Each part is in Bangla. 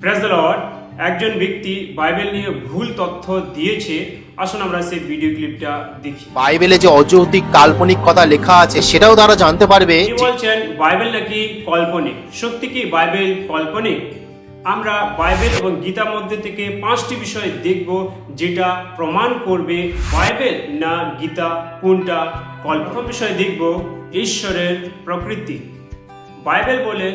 প্রেস লর্ড একজন ব্যক্তি বাইবেল নিয়ে ভুল তথ্য দিয়েছে আসুন আমরা সেই ভিডিও ক্লিপটা দেখি। বাইবেলে যে অযৌক্তিক কাল্পনিক কথা লেখা আছে সেটাও তারা জানতে পারবে। বলছেন বাইবেল নাকি কাল্পনিক? সত্যি কি বাইবেল কাল্পনিক? আমরা বাইবেল এবং গীতার মধ্যে থেকে পাঁচটি বিষয় দেখব যেটা প্রমাণ করবে বাইবেল না গীতা কোনটা কল্প প্রথম বিষয় দেখব ঈশ্বরের প্রকৃতি। বাইবেল বলে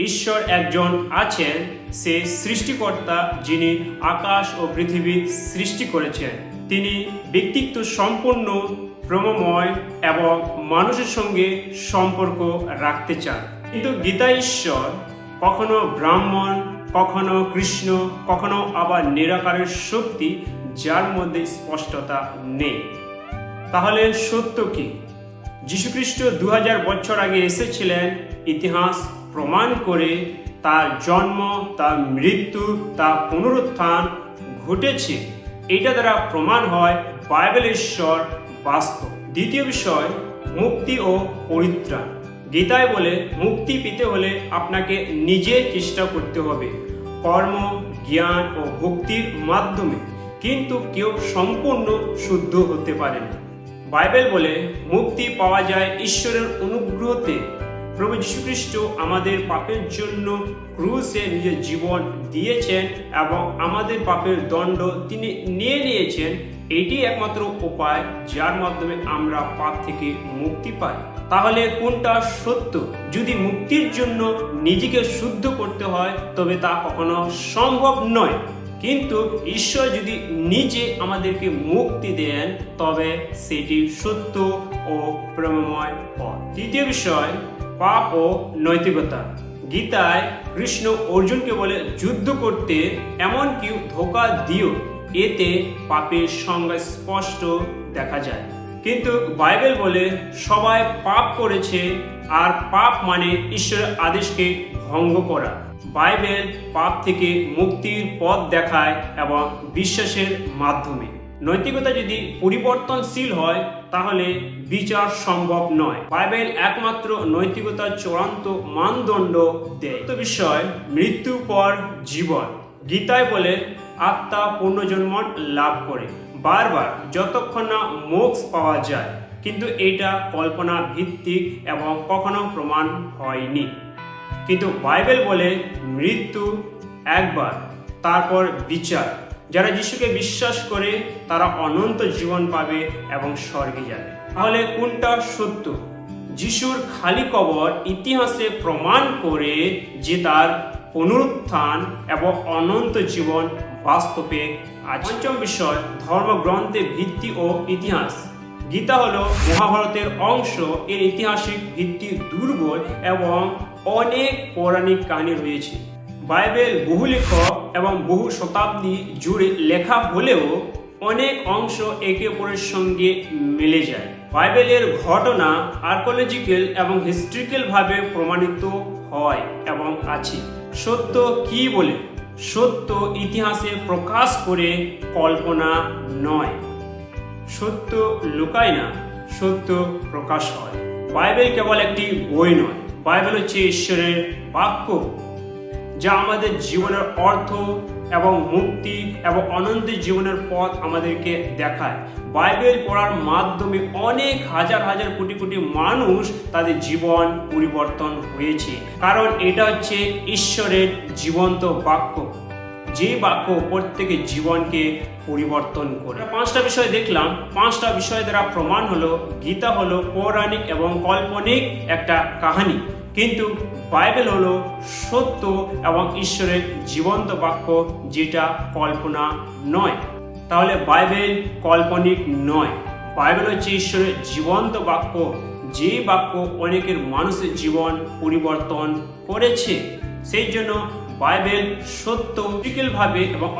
ঈশ্বর একজন আছেন, সে সৃষ্টিকর্তা যিনি আকাশ ও পৃথিবী সৃষ্টি করেছেন। তিনি ব্যক্তিত্ব সম্পূর্ণ প্রেমময় এবং মানুষের সঙ্গে সম্পর্ক রাখতে চান। কিন্তু গীতা ঈশ্বর কখনো ব্রাহ্মণ, কখনো কৃষ্ণ, কখনো আবার নিরাকারের শক্তি, যার মধ্যে স্পষ্টতা নেই। তাহলে সত্য কি? যীশুখ্রিস্ট দু হাজার বছর আগে এসেছিলেন ইতিহাস প্রমাণ করে তার জন্ম, তার মৃত্যু, তার পুনরুত্থান ঘটেছে। এটা দ্বারা প্রমাণ হয় বাইবেল ঈশ্বর বাস্তব। দ্বিতীয় বিষয়, মুক্তি ও পরিত্রাণ। গীতায় বলে, মুক্তি পেতে হলে আপনাকে নিজে চেষ্টা করতে হবে, কর্ম, জ্ঞান ও ভক্তির মাধ্যমে। কিন্তু কেউ সম্পূর্ণ শুদ্ধ হতে পারে না। বাইবেল বলে, মুক্তি পাওয়া যায় ঈশ্বরের অনুগ্রহতে। প্রভু যীশুখ্রিস্ট আমাদের পাপের জন্য ক্রুশে নিজের জীবন দিয়েছেন এবং আমাদের পাপের দণ্ড তিনি নিয়ে নিয়েছেন, এটি একমাত্র উপায় যার মাধ্যমে আমরা পাপ থেকে মুক্তি পাই। তাহলে কোনটা সত্য? যদি মুক্তির জন্য নিজেকে শুদ্ধ করতে হয়, তবে তা কখনো সম্ভব নয়। কিন্তু ঈশ্বর যদি নিজে আমাদেরকে মুক্তি দেন, তবে সেটি সত্য ও প্রেমময় পথ। তৃতীয় বিষয় পাপ ও নৈতিকতা। গীতায় কৃষ্ণ অর্জুনকে বলে, যুদ্ধ করতে এমন কেউ ধোকা দিও, এতে পাপের সংজ্ঞা স্পষ্ট দেখা যায়। কিন্তু বাইবেল বলে, সবাই পাপ করেছে, আর পাপ মানে ঈশ্বরের আদেশকে ভঙ্গ করা। বাইবেল পাপ থেকে মুক্তির পথ দেখায় এবং বিশ্বাসের মাধ্যমে। নৈতিকতা যদি পরিবর্তনশীল হয় তাহলে বিচার সম্ভব নয়। বাইবেল একমাত্র নৈতিকতার চূড়ান্ত মানদণ্ড দেয়। তো বিষয়, মৃত্যু পর জীবন। গীতায় বলে, আত্মা পুনর্জন্ম লাভ করে। বারবার যতক্ষণ না মোক্ষ পাওয়া যায়, কিন্তু এটা কল্পনা ভিত্তিক এবং কখনো প্রমাণ হয়নি। কিন্তু বাইবেল বলে, মৃত্যু একবার, তারপর বিচার। যারা যিশুকে বিশ্বাস করে তারা অনন্ত জীবন পাবে এবং স্বর্গে যাবে। তাহলে কোনটা সত্য? যিশুর খালি কবর ইতিহাসে প্রমাণ করে যে তার পুনরুত্থান এবং অনন্ত জীবন বাস্তবে পঞ্চম বিষয়, ধর্মগ্রন্থে ভিত্তি ও ইতিহাস। গীতা হলো মহাভারতের অংশ। এর ঐতিহাসিক ভিত্তি দুর্বল এবং অনেক পৌরাণিক কাহিনী রয়েছে। বাইবেল বহু লেখক এবং বহু শতাব্দী জুড়ে লেখা হলেও অনেক অংশ একে অপরের সঙ্গে মিলে যায়। বাইবেলের ঘটনা আর্কোলজিক্যাল এবং হিস্ট্রিক্যাল ভাবে প্রমাণিত হয় এবং আছে। সত্য কি বলে? সত্য ইতিহাসে প্রকাশ করে কল্পনা নয়। সত্য লুকায় না, সত্য প্রকাশ হয়। বাইবেল কেবল একটি বই নয়, বাইবেল হচ্ছে ঈশ্বরের বাক্য। যা আমাদের জীবনের অর্থ এবং মুক্তি এবং অনন্ত জীবনের পথ আমাদেরকে দেখায়। বাইবেল পড়ার মাধ্যমে অনেক হাজার হাজার কোটি কোটি মানুষ তাদের জীবন পরিবর্তন হয়েছে। কারণ এটা হচ্ছে ঈশ্বরের জীবন্ত বাক্য। যে বাক্য প্রত্যেকের জীবনকে পরিবর্তন করে। পাঁচটা বিষয় দেখলাম। পাঁচটা বিষয় দ্বারা প্রমাণ হলো, গীতা হলো পৌরাণিক এবং কাল্পনিক একটা কাহিনী। কিন্তু বাইবেল হলো সত্য এবং ঈশ্বরের জীবন্ত বাক্য যেটা কল্পনা নয়। তাহলে বাইবেল কাল্পনিক নয়। বাইবেল হচ্ছে ঈশ্বরের জীবন্ত বাক্য। যে বাক্য অনেকের মানুষের জীবন পরিবর্তন করেছে। সেই জন্য বাইবেল সত্য ভাবে এবং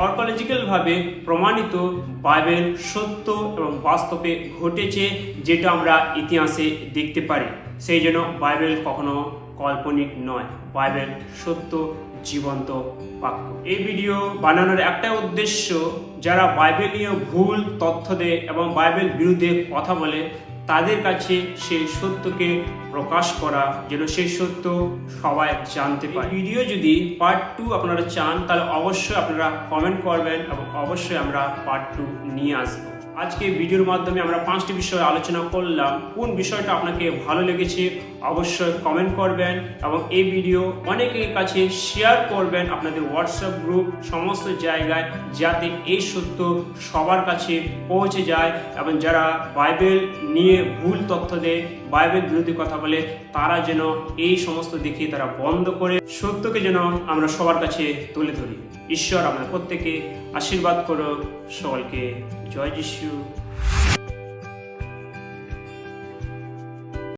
ভাবে প্রমাণিত বাইবেল সত্য এবং বাস্তবে ঘটেছে যেটা আমরা ইতিহাসে দেখতে পারি। সেই জন্য বাইবেল কখনো কাল্পনিক নয়, বাইবেল সত্য, জীবন্ত বাক্য। এই ভিডিও বানানোর একটা উদ্দেশ্য, যারা বাইবেল নিয়ে ভুল তথ্য দেয় এবং বাইবেল বিরুদ্ধে কথা বলে, তাদের কাছে সেই সত্যকে প্রকাশ করা, যেন সেই সত্য সবাই জানতে পারে। ভিডিও যদি পার্ট টু আপনারা চান, তাহলে অবশ্যই আপনারা কমেন্ট করবেন এবং অবশ্যই আমরা পার্ট টু নিয়ে আসব। আজকে ভিডিওর মাধ্যমে আমরা পাঁচটি বিষয় আলোচনা করলাম। কোন বিষয়টা আপনাকে ভালো লেগেছে অবশ্যই কমেন্ট করবেন এবং এই ভিডিও অনেকের কাছে শেয়ার করবেন আপনাদের হোয়াটসঅ্যাপ গ্রুপ সমস্ত জায়গায় যাতে এই সত্য সবার কাছে পৌঁছে যায় এবং যারা বাইবেল নিয়ে ভুল তথ্য দেয়, বাইবেল বিরোধী কথা বলে, তারা যেন এই সমস্ত দেখে তারা বন্ধ করে সত্যকে যেন আমরা সবার কাছে তুলে ধরি। ঈশ্বর আমাদের প্রত্যেকে আশীর্বাদ করুক। সকলকে জয় যিশু।